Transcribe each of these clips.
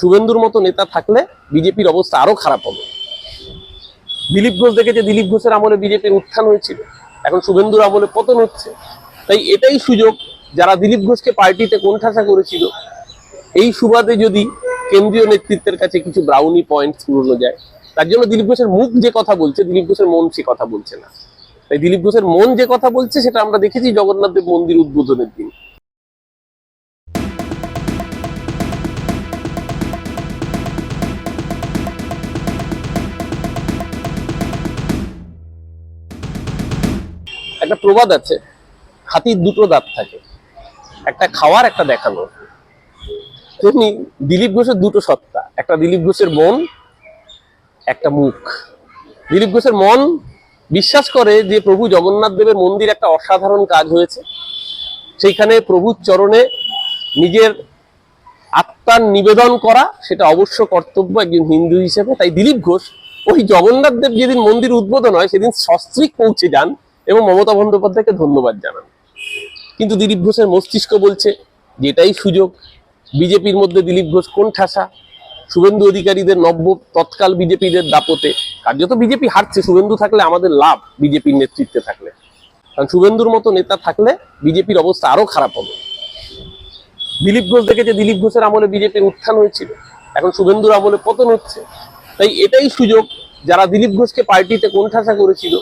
শুভেন্দুর মতো নেতা থাকলে বিজেপির অবস্থা আরও খারাপ হবে। দিলীপ ঘোষ দেখেছে, দিলীপ ঘোষের আমলে বিজেপির উত্থান হয়েছিল। এখন শুভেন্দুর আমলে পতন হচ্ছে। তাই এটাই সুযোগ যারা দিলীপ ঘোষকে পার্টিতে কোণঠাসা করেছিল। এই সুবাদে যদি কেন্দ্রীয় নেতৃত্বের কাছে কিছু ব্রাউনি পয়েন্ট পুরনো যায়, তার জন্য দিলীপ ঘোষের মুখ যে কথা বলছে, দিলীপ ঘোষের মন সে কথা বলছে না। তাই দিলীপ ঘোষের মন যে কথা বলছে, সেটা আমরা দেখেছি জগন্নাথ দেব মন্দির উদ্বোধনের দিন। একটা প্রবাদ আছে হাতির দুটো দাঁত থাকে। একটা খাওয়ার, একটা দেখানো। তেমনি দিলীপ ঘোষের দুটো সত্তা, একটা দিলীপ ঘোষের মন, একটা মুখ। দিলীপ ঘোষের মন বিশ্বাস করে যে প্রভু জগন্নাথ দেবের মন্দির একটা অসাধারণ কাজ হয়েছে। সেইখানে প্রভুর চরণে নিজের আত্মার নিবেদন করা, সেটা অবশ্য কর্তব্য একজন হিন্দু হিসেবে। তাই দিলীপ ঘোষ, ওই জগন্নাথ দেব যেদিন মন্দির উদ্বোধন হয়, সেদিন সস্ত্রিক পৌঁছে যান। এবং মমতা বন্দ্যোপাধ্যায়কে ধন্যবাদ জানান। কিন্তু দিলীপ ঘোষের মস্তিষ্ক বলছে যেটাই সুযোগ। বিজেপির মধ্যে দিলীপ ঘোষ কোন ঠাসা? শুভেন্দু অধিকারীদের নব্য তৎকাল বিজেপিদের দাপতে কার্যত বিজেপি হারছে। শুভেন্দু থাকলে আমাদের লাভ বিজেপির নেতৃত্বে থাকলে। কারণ শুভেন্দুর মতো নেতা থাকলে বিজেপির অবস্থা আরও খারাপ হবে। দিলীপ ঘোষ দেখেছে দিলীপ ঘোষের আমলে বিজেপির উত্থান হয়েছিল। এখন শুভেন্দুর আমলে পতন হচ্ছে। তাই এটাই সুযোগ যারা দিলীপ ঘোষকে পার্টিতে কোণঠাসা করেছিল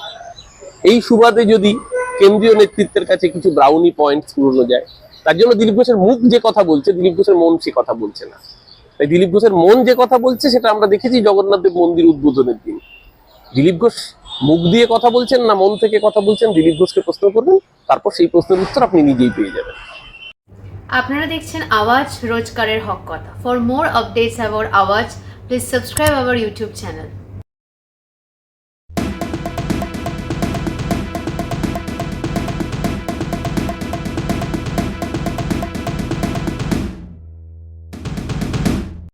এই সুবাদে যদি কেন্দ্রীয় নেতৃত্বের কাছে কিছু ব্রাউনি পয়েন্ট পুরনো যায়, তার জন্য দিলীপ ঘোষের মুখ যে কথা বলছে, দিলীপ ঘোষের মন সে কথা বলছে না। তাই দিলীপ ঘোষের মন যে কথা বলছে, সেটা আমরা দেখেছি জগন্নাথ দেব মন্দির উদ্বোধনের দিন। দিলীপ ঘোষ মুখ দিয়ে কথা বলছেন না মন থেকে কথা বলছেন? দিলীপ ঘোষকে প্রশ্ন করবেন, তারপর সেই প্রশ্নের উত্তর আপনি নিজেই পেয়ে যাবেন। আপনারা দেখছেন আওয়াজ রোজকারের হক কথা। For more updates about Awaaz please subscribe our YouTube channel